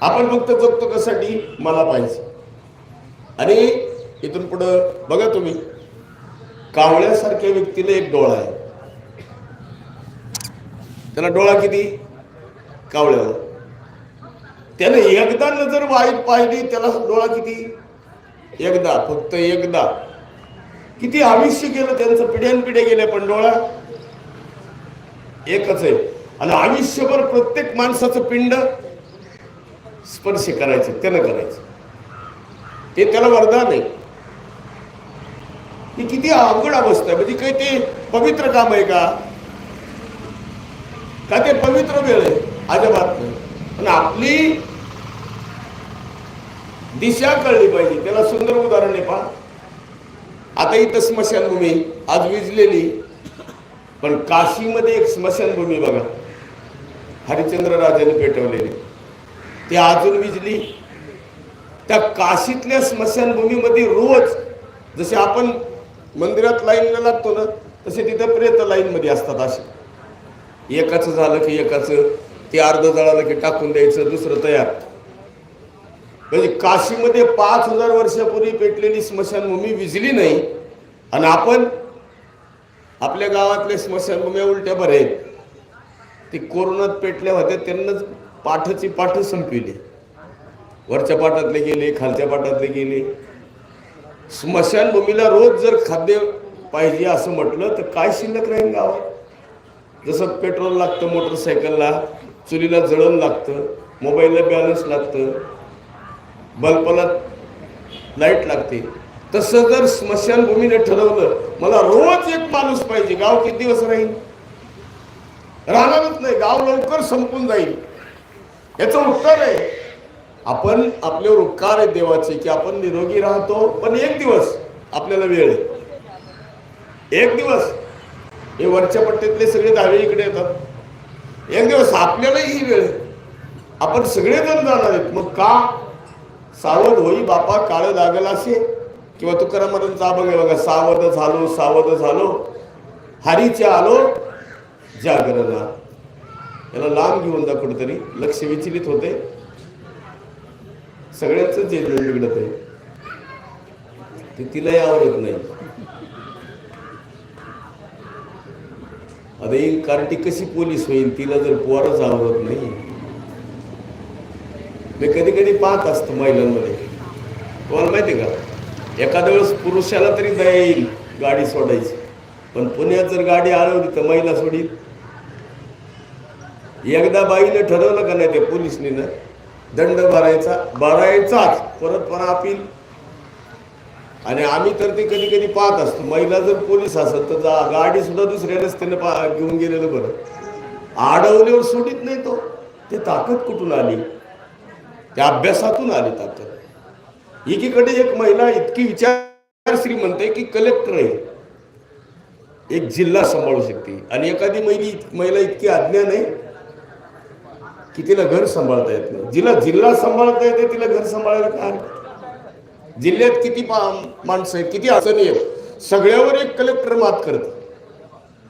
आपण फक्त जगतो कशासाठी? मला पाहिजे. आणि इथून पुढं बघा तुम्ही कावळ्यासारख्या व्यक्तीला एक डोळा आहे. त्याला डोळा किती? कावळ्याला. त्याने एकदा नजर वाईट पाहिली त्याला डोळा किती? एकदा फक्त एकदा. किती आयुष्य गेलं त्यांचं पिढ्यानपिढ्या गेल्या पण डोळा एकच आहे. आणि आयुष्यभर प्रत्येक माणसाचं पिंड स्पर्श करायचं त्यानं करायचं. ते त्याला वरदान आहे. ही किती अवघड अवस्था आहे. म्हणजे काही ते पवित्र काम आहे का? का ते पवित्र वेळ आहे? अजिबात नाही. पण आपली दिशा कळली पाहिजे. त्याला सुंदर उदाहरण आहे पहा. आता इथं स्मशानभूमी आज विजलेली. पण काशीमध्ये एक स्मशानभूमी बघा. हरिचंद्र राजाने पेटवलेली. ती अजून विजली. त्या काशीतल्या स्मशानभूमीमध्ये रोज जसे आपण मंदिरात लाईनला लागतो ना तसे तिथं प्रेत लाईनमध्ये असतात असे. एकाचं झालं की एकाचं ते अर्ध जळालं की टाकून द्यायचं दुसरं तयार. म्हणजे काशीमध्ये पाच हजार वर्षापूर्वी पेटलेली स्मशानभूमी विजली नाही आणि आपण आपल्या गावातल्या स्मशानभूम्या उलट्या बऱ्या आहेत ती कोरोनात पेटल्या होत्या त्यांनाच पाठाची पाठ संपविली. वरच्या पाठातले गेले खालच्या पाठातले गेले. स्मशानभूमीला रोज जर खाद्य पाहिजे असं म्हटलं तर काय शिल्लक राहील गावात? जसं पेट्रोल लागतं मोटरसायकलला चुलीला जळण लागतं मोबाईलला बॅलन्स लागतं बल्बला लाइट लागते. तसं जर स्मशानभूमीने ठरवलं मला रोज एक माणूस पाहिजे गाव किती दिवस राहील राहणारच नाही गाव लवकर संपून जाईल. याचं उत्तर आहे. आपण आपल्यावर उपकार आहे देवाचे की आपण निरोगी राहतो पण एक दिवस आपल्याला वेळ आहे. एक दिवस. हे वरच्या पट्टीतले सगळे दावे इकडे येतात. एक दिवस आपल्यालाही ही वेळ आहे. आपण सगळेजण जाणार आहेत. मग का? सावध होई बापा काळ लागल असे? किंवा तुकाराम जा बघा बघा सावध झालो सावध झालो. हरीचे आलो जागरणा याला लांब घेऊन जा कुठेतरी. लक्ष विचलित होते. सगळ्यांच जे बिघडत आहे ते तिलाही आवडत नाही. आता ही कार्टी कशी पोलीस होईल तिला जर पोरच आवडत नाही. मी कधी कधी पाहत असतो महिलांमध्ये. तुम्हाला माहिती आहे का? एखाद्या वेळेस पुरुषाला तरी दया येईल गाडी सोडायची. पण पुण्यात जर गाडी आळवली तर महिला सोडीत एकदा बाईने ठरवलं का नाही ते पोलिसनी दंड भरायचा भरायचाच परत परा अपील आणि आम्ही तर ते कधी कधी पाहत असतो महिला जर पोलीस असत तर जा गाडी सुद्धा दुसऱ्या रस्त्याने पा घेऊन गेलेलं बरं. आडवल्यावर सोडित नाही तो. ते ताकद कुठून आली? त्या अभ्यासातून आली ताकद. एकीकडे एक महिला इतकी विचार श्रीमंत आहे की कलेक्टर आहे. एक जिल्हा सांभाळू शकते. आणि एखादी महिली महिला इतकी अज्ञान आहे की तिला घर सांभाळता येत नाही. जिला जिल्हा सांभाळता येते तिला घर सांभाळायला काय जिल्ह्यात किती पा- माणसं आहेत किती अडचणी आहेत सगळ्यावर एक कलेक्टर मात करत.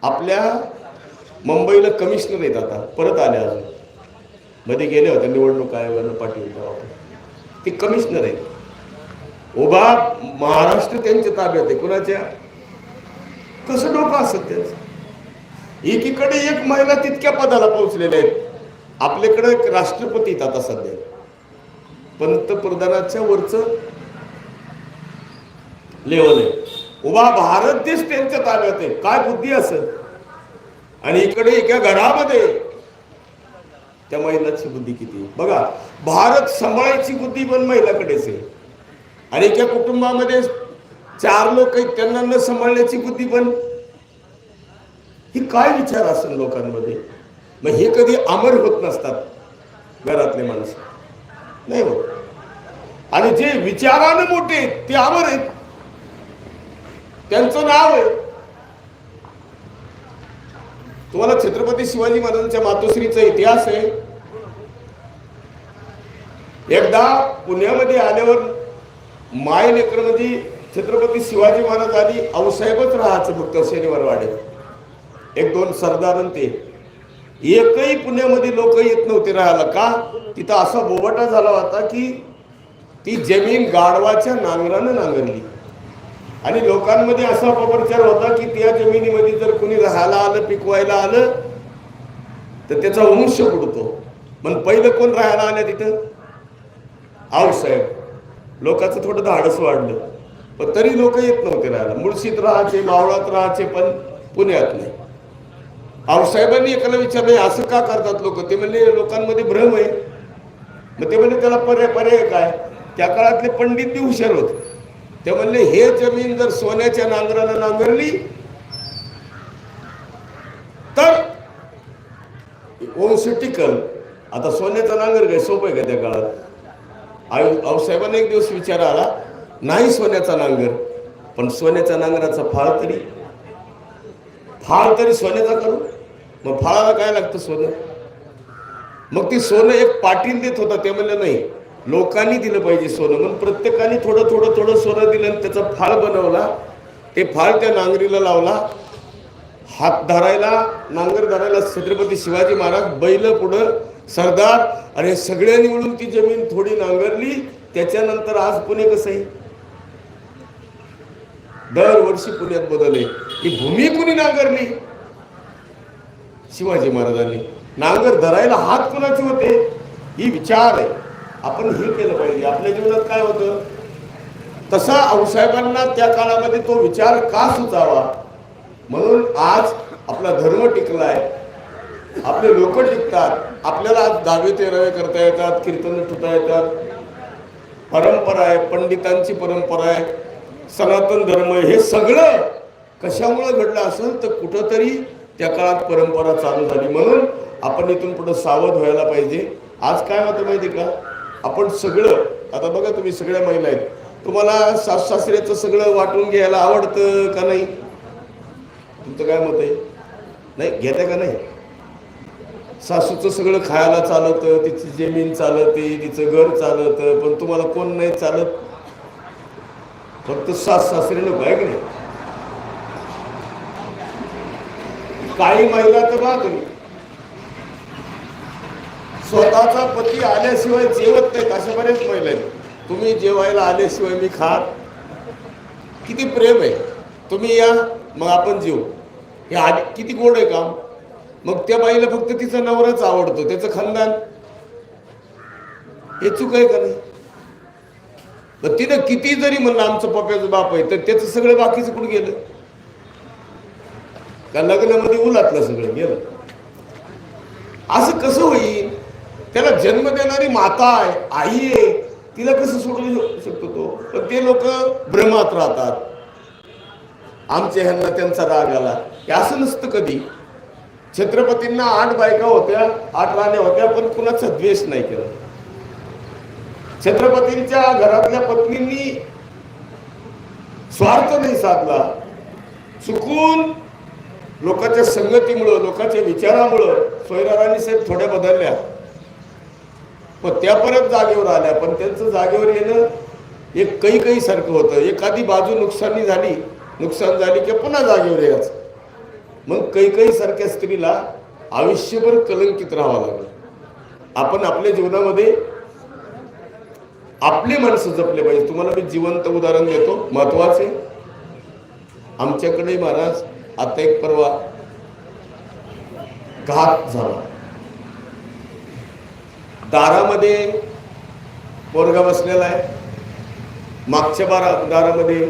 आपल्या मुंबईला कमिशनर आहेत आता परत आले अजून. मध्ये गेले होते निवडणूक आयोगानं पाठवलं ते कमिशनर आहेत. उभा महाराष्ट्र त्यांच्या ताब्यात आहे कुणाच्या? कसं डोकं असत त्यांचं? एकीकडे एक महिला तितक्या पदाला पोहोचलेल्या आहेत. आपल्याकडे एक राष्ट्रपती आता सध्या. पंतप्रधानाच्या वरचं लेवल आहे. उभा भारत देश त्यांच्या ताब्यात आहे. काय बुद्धी असेल? आणि इकडे एका घरामध्ये त्या महिलाची बुद्धी किती बघा भारत सांभाळायची बुद्धी पण महिलाकडेच आहे. आणि एका कुटुंबामध्ये चार लोक आहेत त्यांना न सांभाळण्याची बुद्धी पण. ही काय विचार असेल लोकांमध्ये? मग हे कधी अमर होत नसतात घरातले माणसं. नाही होत. आणि जे विचारानं मोठे आहेत ते अमर आहेत. त्यांचं नाव आहे. तुम्हाला छत्रपती शिवाजी महाराजांच्या मातोश्रीचा इतिहास आहे. एकदा पुण्यामध्ये आल्यावर माय लेकरमध्ये छत्रपती शिवाजी महाराज आधी आऊसाहेबच राहायचं फक्त शनिवार वाड्यात एक दोन सरदार ते एकही पुण्यामध्ये लोक येत नव्हते राहायला. का? तिथं असा बोबाटा झाला होता की ती जमीन गाढवाच्या नांगरानं नांगरली. आणि लोकांमध्ये असा अपप्रचार होता की त्या जमिनीमध्ये जर कोणी राहायला आलं पिकवायला आलं तर त्याचा वंश बुडतो. पण पहिलं कोण राहायला आलं तिथं? आऊसाहेब लोकांचं थोडं धाडस वाढलं. पण तरी लोक येत नव्हते राहायला. मुळशीत राहायचे मावळात राहायचे पण पुण्यात नाही. आऊसाहेबांनी एकाला विचारलं असं का करतात लोक? ते म्हणले लोकांमध्ये भ्रम आहे. मग ते म्हणले त्याला पर्याय पर्याय काय? त्या काळातले पंडित बी हुशार होते. ते म्हणले हे जमीन जर सोन्याच्या नांगराला नांगरली तर वंश टिकल आता सोन्याचा नांगर काय सोपं आहे का त्या काळात? आई आऊसाहेबांना एक दिवस विचार आला नाही सोन्याचा नांगर पण सोन्याच्या नांगराचा फाळ तरी फाळ तरी सोन्याचा करू. मग फाळाला काय लागतं सोनं? मग ती सोनं एक पाटील देत होता ते म्हणलं नाही लोकांनी दिलं पाहिजे सोनं. मग प्रत्येकाने थोडं थोडं थोडं सोनं दिलं आणि त्याचा फाळ बनवला. ते फाळ त्या नांगरीला लावला. हात धरायला नांगर धरायला छत्रपती शिवाजी महाराज बैल पुढं सरदार आणि सगळ्यांनी मिळून ती जमीन थोडी नांगरली. त्याच्यानंतर आज पुणे कसं आहे? दरवर्षी पुण्यात बदल आहे. ही भूमी कुणी नांगरली? शिवाजी महाराजांनी. नांगर धरायला हात कुणाचे होते? ही विचार आहे. आपण हे केलं पाहिजे. आपल्या जीवनात काय होतं? तसा आऊसाहेबांना त्या काळामध्ये तो विचार का सुचावा? म्हणून आज आपला धर्म टिकलाय. आपले लोक टिकतात. आपल्याला आज दहावे तेरावे करता येतात कीर्तन ठुता येतात. परंपरा आहे पंडितांची परंपरा आहे. सनातन धर्म हे सगळं कशामुळे घडलं असेल तर कुठंतरी त्या काळात परंपरा चालू झाली. म्हणून आपण इथून पुढे सावध व्हायला पाहिजे. आज काय होतं माहिती का? आपण सगळं आता बघा तुम्ही सगळ्या महिला आहेत. तुम्हाला सास सासऱ्याचं सगळं वाटून घ्यायला आवडतं का नाही? तुमचं काय मत आहे? नाही घेते का नाही? सासूचं सगळं खायला चालतं तिची जमीन चालते तिचं घर चालतं पण तुम्हाला कोण नाही चालत? फक्त सास सासरे लोक आहे की नाही? काही महिला तर बघा तुम्ही. स्वतःचा पती आल्याशिवाय जेवत नाहीत अशा बरेच महिला आहेत. तुम्ही जेवायला आल्याशिवाय मी खात. किती प्रेम आहे. तुम्ही या मग आपण जेवू हे आधी किती गोड आहे काम. मग त्या बाईला फक्त तिचा नवराच आवडतो त्याचं खानदान. हे चूक आहे का नाही? मग तिनं किती जरी म्हणलं आमचं पप्याचं बाप आहे तर त्याचं सगळं बाकीचं कुठं गेलं? का लग्नामध्ये उलातलं सगळं गेलं. असं कसं होईल? त्याला जन्म देणारी माता आहे आई आहे तिला कसं सोडू शकतो तो? पण ते लोक भ्रमात राहतात. आमच्या ह्यांना त्यांचा राग आला. हे असं नसतं कधी. छत्रपतींना आठ बायका होत्या आठ राण्या होत्या पण कुणाचा द्वेष नाही केला. छत्रपतींच्या घरातल्या पत्नींनी स्वार्थ नाही साधला. चुकून लोकांच्या संगतीमुळं लोकांच्या विचारामुळं सोयराराणी साहेब थोड्या बदलल्या. पण त्या परत जागेवर आल्या. पण त्यांचं जागेवर येणं एक काही काही सारखं होतं. एखादी बाजू नुकसानी झाली नुकसान झाली की पुन्हा जागेवर यायचं. मग काही काही सारख्या स्त्रीला आयुष्यभर कलंकित राहावं लागलं. आपण आपल्या जीवनामध्ये आपले माणसं जपले पाहिजे. तुम्हाला मी जिवंत उदाहरण देतो. महत्त्वाचे आमच्याकडे महाराज आता एक परवा घात झाला. दारामध्ये पोरगा बसलेला आहे. मागच्या बारा दारामध्ये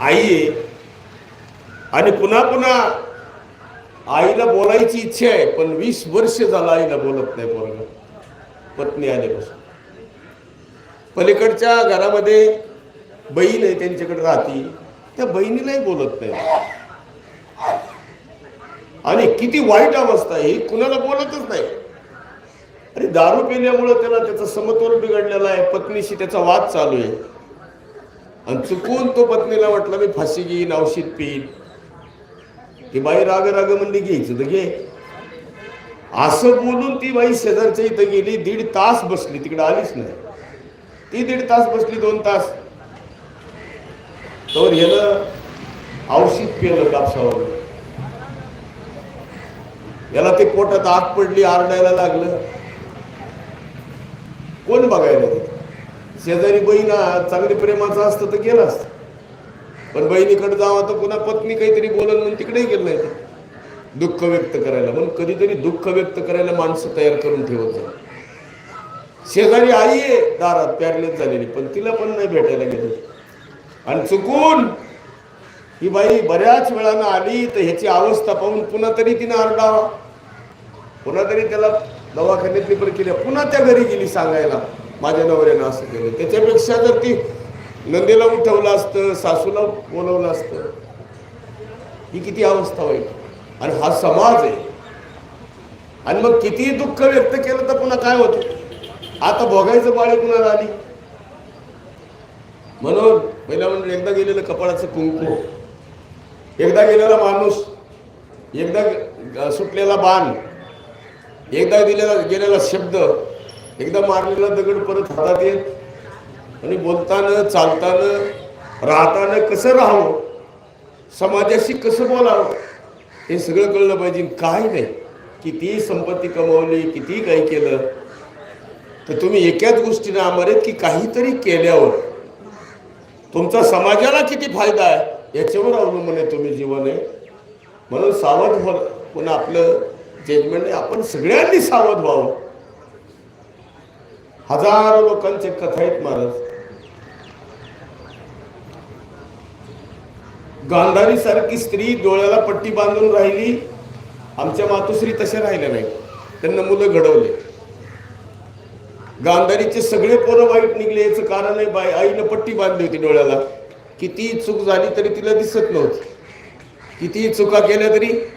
आई आहे. आणि पुन्हा पुन्हा आईला बोलायची इच्छा आहे पण वीस वर्ष झालं आईला बोलत नाही पोरगा. पत्नी आल्यापासून. पलीकडच्या घरामध्ये बहीण आहे त्यांच्याकडे राहती. त्या बहिणीलाही बोलत नाही. आणि किती वाईट अवस्था आहे ही कुणाला बोलतच नाही. अरे दारू पिल्यामुळं त्याला त्याचा समतोल बिघडलेला आहे पत्नीशी त्याचा वाद चालू आहे. आणि चुकून तो पत्नीला म्हटलं मी फाशी घेईन औषध पिईन. ती बाई राग राग म्हणली घ्यायचं तर घे. असं बोलून ती बाई शेजारच्या इथं गेली दीड तास बसली तिकडे आलीच नाही. ती दीड तास बसली दोन तास. तर ह्यानं औषध केलं कापसावर याला ते पोटात आग पडली आरडायला लागलं. कोण बघायला ते शेजारी बहीण चांगली प्रेमाचं असतं तर गेलं असतं. पण बहिणीकडे जावं तर पुन्हा पत्नी काहीतरी बोलल म्हणून तिकडेही गेलं नाही. ते. दुःख व्यक्त करायला. म्हणून कधीतरी दुःख व्यक्त करायला माणसं तयार करून ठेवत जा शेजारी आई आहे दारात प्यारलेच झालेली पण तिला पण नाही भेटायला गेलं. आणि चुकून ही बाई बऱ्याच वेळानं आली तर ह्याची अवस्था पाहून पुन्हा तरी तिनं आरडावा. पुन्हा तरी त्याला दवाखान्यातली केली. पुन्हा त्या घरी गेली सांगायला. माझ्या नवऱ्यानं असं केलं. त्याच्यापेक्षा जर ती नंदीला उठवलं असतं सासूला बोलवलं असतं ही किती अवस्था होईल? आणि हा समाज आहे. आणि मग किती दुःख व्यक्त केलं तर पुन्हा काय होतं? आता भोगायचं बाळे कुणाला आली? म्हणून पहिला म्हणजे एकदा गेलेलं कपाळाचं कुंकू. एकदा गेलेला माणूस एकदा सुटलेला बाण एकदा दिलेला गेलेला शब्द एकदा मारलेला दगड परत हातात येत आणि बोलताना चालताना राहताना कसं राहावं? समाजाशी कसं बोलावं? हे सगळं कळलं पाहिजे. काय नाही. किती संपत्ती कमावली किती काही केलं. तर तुम्ही एकाच गोष्टीने आमरेत की काहीतरी केल्यावर तुमचा समाजाला किती फायदा आहे? याच्यावर अवलंबून आहे तुम्ही जीवन. आहे म्हणून सावध व्हा. पण आपलं जजमेंट आहे. आपण सगळ्यांनी सावध व्हावं. हजारो लोकांचे कथा आहेत महाराज. गांधारी सारखी स्त्री डोळ्याला पट्टी बांधून राहिली. आमच्या मातोश्री तशा राहिल्या नाही त्यांना मुलं घडवले. गांधारीचे सगळे पोरं वाईट निघले. याचं कारण आहे बाई आईनं पट्टी बांधली होती डोळ्याला. किती चूक झाली तरी तिला दिसत नव्हती. किती चुका केल्या तरी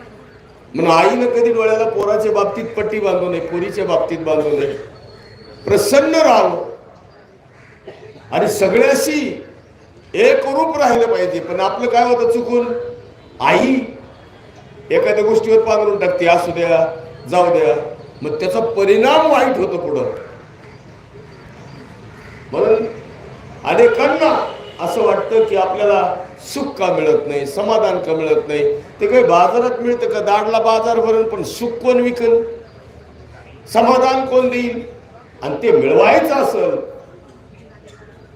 म्हणून आईनं कधी डोळ्याला पोराच्या बाबतीत पट्टी बांधू नये पोरीच्या बाबतीत बांधू नये. प्रसन्न राहावं. आणि सगळ्याशी एक रूप राहिलं पाहिजे. पण आपलं काय होतं चुकून? आई एखाद्या गोष्टीवर पांघरून टाकते असू द्या जाऊ द्या. मग त्याचा परिणाम वाईट होतो पुढं. म्हणून अनेकांना असं वाटतं की आपल्याला सुख का मिळत नाही समाधान का मिळत नाही? ते काही बाजारात मिळतं का? दाडला बाजार भरण पण सुख कोण विकल समाधान कोण देईल? आणि ते मिळवायचं असेल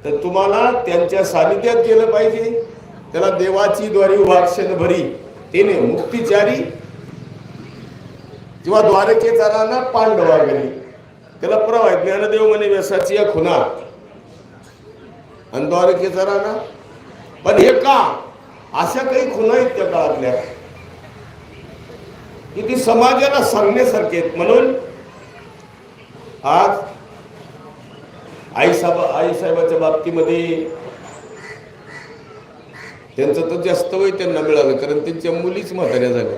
तर तुम्हाला त्यांच्या सानिध्यात गेलं पाहिजे. त्याला देवाची द्वारी वाक्षण भरी. तेने मुक्तिचारी किंवा द्वारकेचाराला पांडवा घरी त्याला पुरावा ज्ञानदेव म्हणे व्यसाची या खुना आणि द्वारकेचा ना. पण हे का? अशा काही खुना आहेत त्या काळातल्या. की ती समाजाला सांगण्यासारखे आहेत. म्हणून आज आईसाहेब आईसाहेबाच्या बाबतीमध्ये त्यांचं तर जास्त वय त्यांना मिळालं कारण त्यांच्या मुलीच म्हाताऱ्या झाल्या.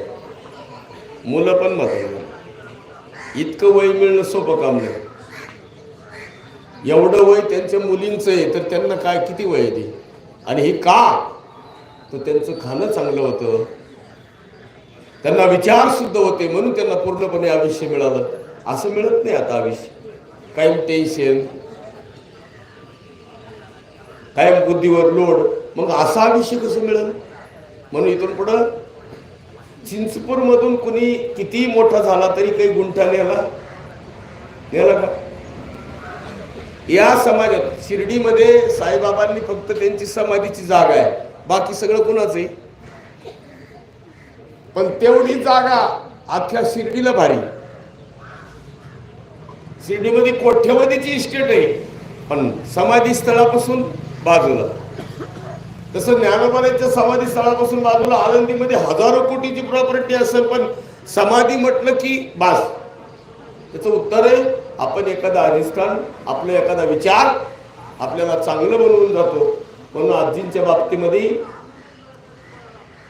मुलं पण म्हाताऱ्या झाली इतकं वय मिळणं सोपं काम नाही. एवढं वय त्यांच्या मुलींचं आहे तर त्यांना काय किती वय आहे ते? आणि हे का? तर त्यांचं खाणं चांगलं होतं. त्यांना विचार शुद्ध होते म्हणून त्यांना पूर्णपणे आयुष्य मिळालं. असं मिळत नाही आता आयुष्य. कायम टेन्शन कायम बुद्धीवर लोड मग असं आयुष्य कसं मिळेल? म्हणून इथून पुढं चिंचपूरमधून कुणी किती मोठा झाला तरी काही गुंठा नेला नेला का? या समाजात शिर्डीमध्ये साईबाबांनी फक्त त्यांची समाधीची जागा आहे. बाकी सगळं कुणाच आहे? पण तेवढी जागा अख्ख्या शिर्डीला भारी. शिर्डीमध्ये कोठ्यवधीची इस्टेट आहे? पण समाधी स्थळापासून बाजूला. तसं ज्ञानोबाच्या समाधी स्थळापासून बाजूला आळंदीमध्ये हजारो कोटीची प्रॉपर्टी असेल पण समाधी म्हटलं की बास. त्याचं उत्तर आहे आपण एखादा अधिष्ठान आपला एखादा विचार आपल्याला चांगलं बनवून जातो. म्हणून आजींच्या बाबतीमध्ये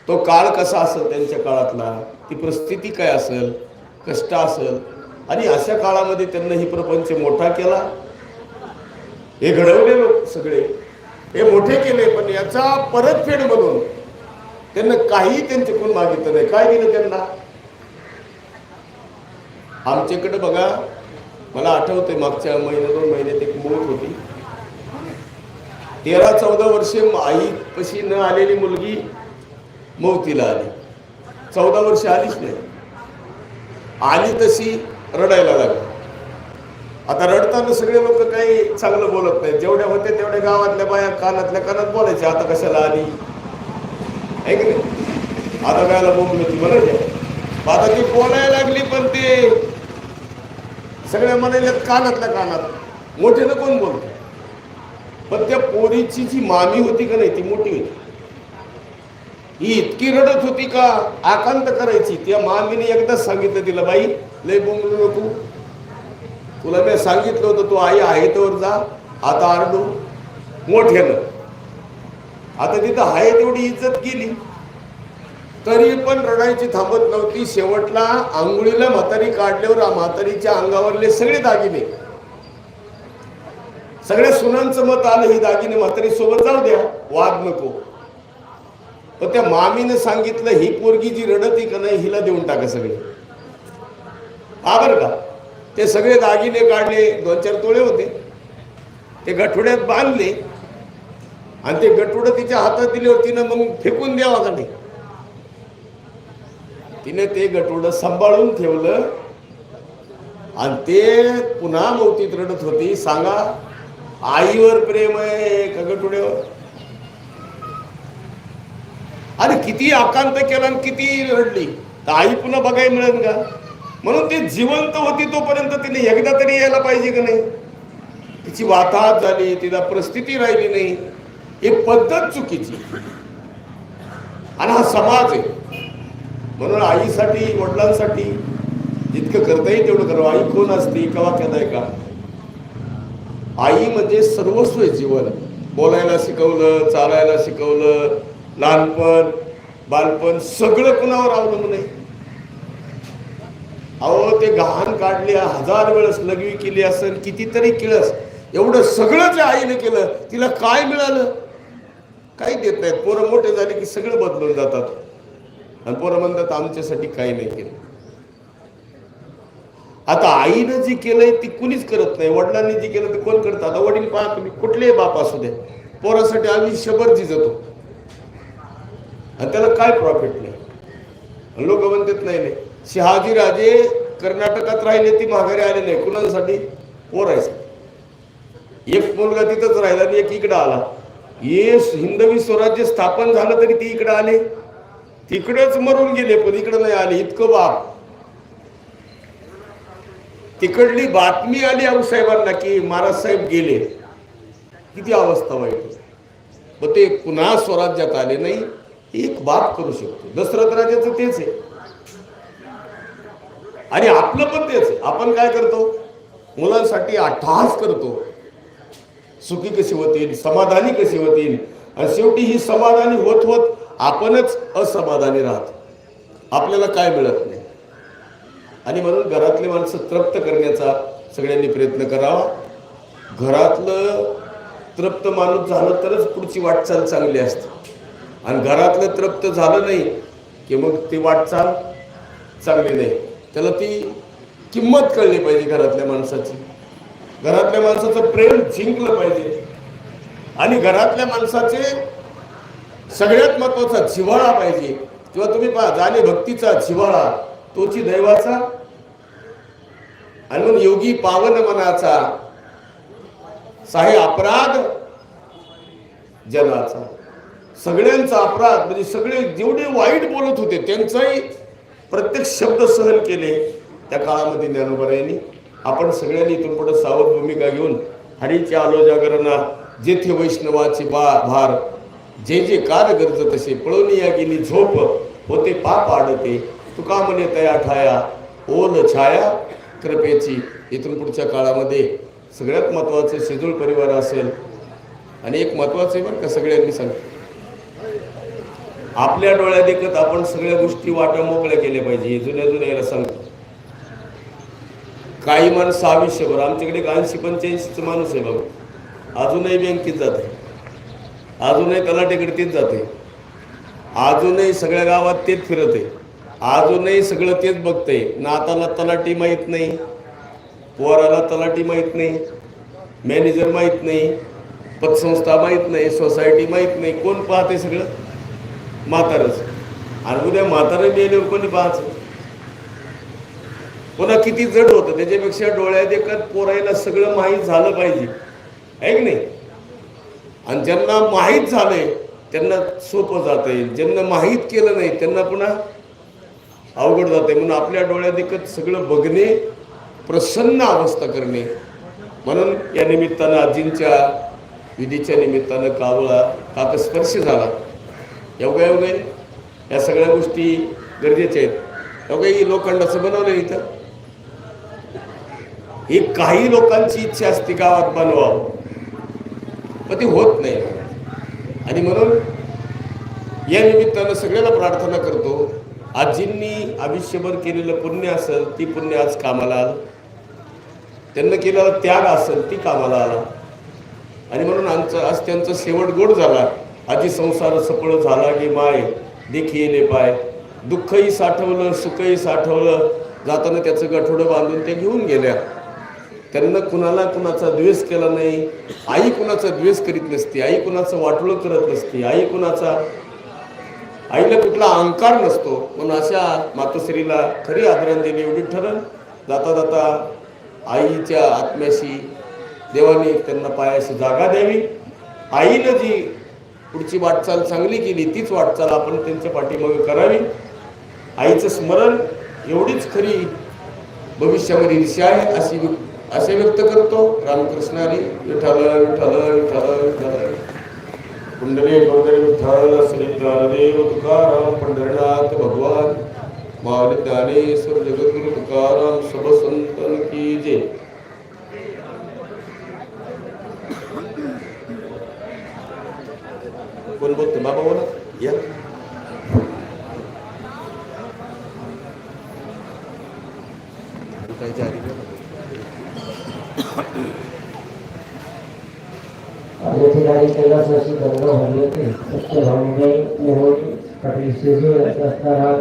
तो काळ कसा असेल त्यांच्या काळातला? ती परिस्थिती काय असेल? कष्ट असेल? आणि अशा काळामध्ये त्यांना ही प्रपंच मोठा केला. हे घडवले लोक सगळे. हे मोठे केले पण याचा परतफेड म्हणून त्यांना काही कोण मागितलं नाही. काय दिलं त्यांना? आमच्याकडे बघा मला आठवते मागच्या महिन्या दोन महिन्यात एक मूल होती. तेरा चौदा वर्षे आई पशी न आलेली मुलगी मौतीला आली. चौदा वर्ष आलीच नाही. आली तशी रडायला लागली. आता रडताना सगळे लोक काही चांगलं बोलत नाहीत. जेवढ्या होते तेवढ्या गावातल्या बाया कानातल्या कानात बोलायचे आता कशाला आली? आहे की नाही? आता गायला बोंबली होती म्हणायची आता ती बोलायला लागली पण ते सगळ्या म्हणाले कानातल्या कानात. मोठ्यानं कोण बोलतो? पण त्या पोरीची जी मामी होती का नाही ती मोठी होती. ही इतकी रडत होती का आकांत करायची. त्या मामीने एकदाच सांगितलं तिला बाई लय बोंबलू नको. तुला मी सांगितलं होतं तू आई आहे तर जा. आता आरडू. मोठ्यानं. आता तिथं आहे तेवढी इज्जत केली. तरी पण रडायची थांबत नव्हती. शेवटला आंघोळीला म्हातारी काढल्यावर म्हातारीच्या अंगावरले सगळे दागिने. सगळ्या सुनांचं मत आलं ही दागिने म्हातारी सोबत जाऊ द्या वाद नको. पण त्या मामीने सांगितलं ही पोरगी जी रडती का नाही हिला देऊन टाका सगळे. आबर का? ते सगळे दागिने काढले दोन चार तोळे होते. ते गठोड्यात बांधले. आणि ते गठोडं तिच्या हातात दिल्यावर तिनं मग फेकून द्यावा का नाही? तिने ते गठोडं सांभाळून ठेवलं. आणि ते पुन्हा मोतीत रडत होती. सांगा आईवर प्रेम आहे का गठोड्यावर अरे किती आकांत केला आणि किती रडली. तर आई पुन्हा बघायला मिळेल का? म्हणून ती जिवंत होती तोपर्यंत तिने एकदा तरी यायला पाहिजे का नाही? तिची वाताहत झाली तिला परिस्थिती राहिली नाही. ही पद्धत चुकीची. आणि हा समाज आहे. म्हणून आईसाठी वडिलांसाठी जितकं करता येईल तेवढं करावं. आई कोण असते? कवा वाक्यात का आई म्हणजे सर्वस्व आहे जीवन. बोलायला शिकवलं चालायला शिकवलं लहानपण बालपण सगळं कुणावर अवलंबून आहे? अहो ते गहाण काढले हजार वेळेस लघवी केली असेल कितीतरी केलंस. एवढं सगळं जे आईने केलं. तिला काय मिळालं? काही देत नाहीत. पोरं मोठे झाले की सगळं बदलून जातात. आणि पोरं म्हणतात आमच्यासाठी काही नाही केलं. आता आईनं जी केलंय ती कुणीच करत नाही. वडिलांनी जी केलं ते कोण करत? आता वडील पहा तुम्ही कुठलेही बाप असू दे. पोरासाठी आयुष्यभर झिजतो आणि त्याला काय प्रॉफिट नाही? लोक म्हणतात नाही नाही. शहाजी राजे कर्नाटकात राहिले ती माघारी आले नाही. कुणासाठी? पोरायचं एक मुलगा तिथंच राहिला आणि एक इकडं आला. ये हिंदवी स्वराज्य स्थापन झालं तरी ती इकडं आले. तिकडेच मरून गेले पण इकडं नाही आले. इतकं बाप. तिकडली बातमी आली आऊसाहेबांना की महाराज साहेब गेले. किती अवस्था वाईट मग ते पुन्हा स्वराज्यात आले नाही. एक बाप करू शकतो. दशरथ राजाचं तेच आहे. आणि आपलं पण तेच आहे. आपण काय करतो? मुलांसाठी अट्टहास करतो. सुखी कशी होतील? समाधानी कशी होतील? आणि शेवटी ही समाधानी होत होत आपणच असमाधानी राहतो. आपल्याला काय मिळत नाही. आणि म्हणून घरातले माणसं तृप्त करण्याचा सगळ्यांनी प्रयत्न करावा. घरातलं तृप्त माणूस झालं तरच पुढची वाटचाल चांगली असते. आणि घरातलं तृप्त झालं नाही की मग ती वाटचाल चांगली नाही. त्याला ती किंमत कळली पाहिजे घरातल्या माणसाची. घरातल्या माणसाचं प्रेम जिंकलं पाहिजे. आणि घरातल्या माणसाचे सगळ्यात महत्त्वाचा जिव्हाळा पाहिजे. किंवा तुम्ही पहा जाणे भक्तीचा जिव्हाळा तोची दैवाचा आणि मग योगी पावन मनाचा साहे अपराध जनाचा. सगळ्यांचा अपराध म्हणजे सगळे जेवढे वाईट बोलत होते त्यांचाही प्रत्येक शब्द सहन केले त्या काळामध्ये ज्ञानोबरायांनी आपण सगळ्यांनी इथून पुढे सावध भूमिका घेऊन हरीच्या आलो जागरणा जेथे वैष्णवाचे बा भार जे जे कार गरज तसे पळवणी या गेली झोप होते पाप आडते तुका म्हणे तया ठाया ओल छाया कृपेची. इथून पुढच्या काळामध्ये सगळ्यात महत्त्वाचं शेजूळ परिवार असेल आणि एक महत्त्वाचं आहे बरं का सगळ्यांनी सांगतो आपल्या डोळ्यात देखत आपण सगळ्या गोष्टी वाट्या मोकळ्या केल्या पाहिजे हे जुन्या जुन्या याला सांगतो काही माणसं आयुष्यभर आमच्याकडे ऐंशी पंच्याऐंशीचं माणूस आहे बाबा अजूनही बँकेत आहे. अजूनही तलाटेकडे तेच जाते. अजूनही सगळ्या गावात तेच फिरत. आहे अजूनही सगळं तेच बघते. नाताला तलाटी माहीत नाही. पोराला तलाटी माहीत नाही. मॅनेजर माहीत नाही. पतसंस्था माहीत नाही. सोसायटी माहीत नाही. कोण पाहते सगळं? म्हातारच. आणि उद्या म्हातारं मेल्यावर कोणी पाहायचं? पुन्हा किती जड होतं. त्याच्यापेक्षा डोळ्यात एकत पोरायला सगळं माहीत झालं पाहिजे. आहे की नाही? आणि ज्यांना माहीत झालंय त्यांना सोपं जाता येईल ज्यांना माहीत केलं नाही त्यांना पुन्हा अवघड जाते म्हणून आपल्या डोळ्यात एकच सगळं बघणे प्रसन्न अवस्था करणे. म्हणून या निमित्तानं आजींच्या विधीच्या निमित्तानं कावळा काकस्पर्श झाला. एवढ्या एवढे या सगळ्या गोष्टी गरजेच्या आहेत. एवढ्या ही लोखंडाचं बनवलं इथं. ही काही लोकांची इच्छा असते गावात बनवावं. पण ती होत नाही. आणि म्हणून या निमित्तानं सगळ्याला प्रार्थना करतो. आजींनी आयुष्यभर केलेलं पुण्य असेल ती पुण्य आज कामाला आलं. त्यांना केलेला त्याग असेल ती कामाला आला. आणि म्हणून आमचं आज त्यांचा शेवट गोड झाला. आजी संसार सफळ झाला की माय देखील पाय. दुःखही साठवलं सुखही साठवलं. जाताना त्याचं गठोडं बांधून ते घेऊन गेल्या. त्यांना कुणाला कुणाचा द्वेष केला नाही आई कुणाचा द्वेष करीत नसते आई कुणाचं वाटोळं करत नसते आई कुणाचा आईला कुठला अहंकार नसतो. म्हणून अशा मातोश्रीला खरी आदरांजली एवढी ठरल. जाता जाता आईच्या आत्म्याशी देवाने त्यांना पायाशी जागा द्यावी. आईनं जी पुढची वाटचाल चांगली केली तीच वाटचाल आपण त्यांच्या पाठीमागे करावी. आईचं स्मरण एवढीच खरी भविष्यामध्ये दिशा आहे अशी असे व्यक्त करतो. रामकृष्णारी विठ्ठल विठ्ठल विठ्ठल विठ्ठल. कुंडली गौदरी विठ्ठल श्री ज्ञानदेव तुकाराम पंढरनाथ भगवान. माऊली ज्ञानेश्वर जगद्गुरु तुकाराम सब संतन की जय. कोण बोलतो बाबा बोला. या काय जारी करा. काही ठिकाणी कैलासाची गंगा भरली होती. सत्य भावने मोहोळ पाटील यांचा असणारा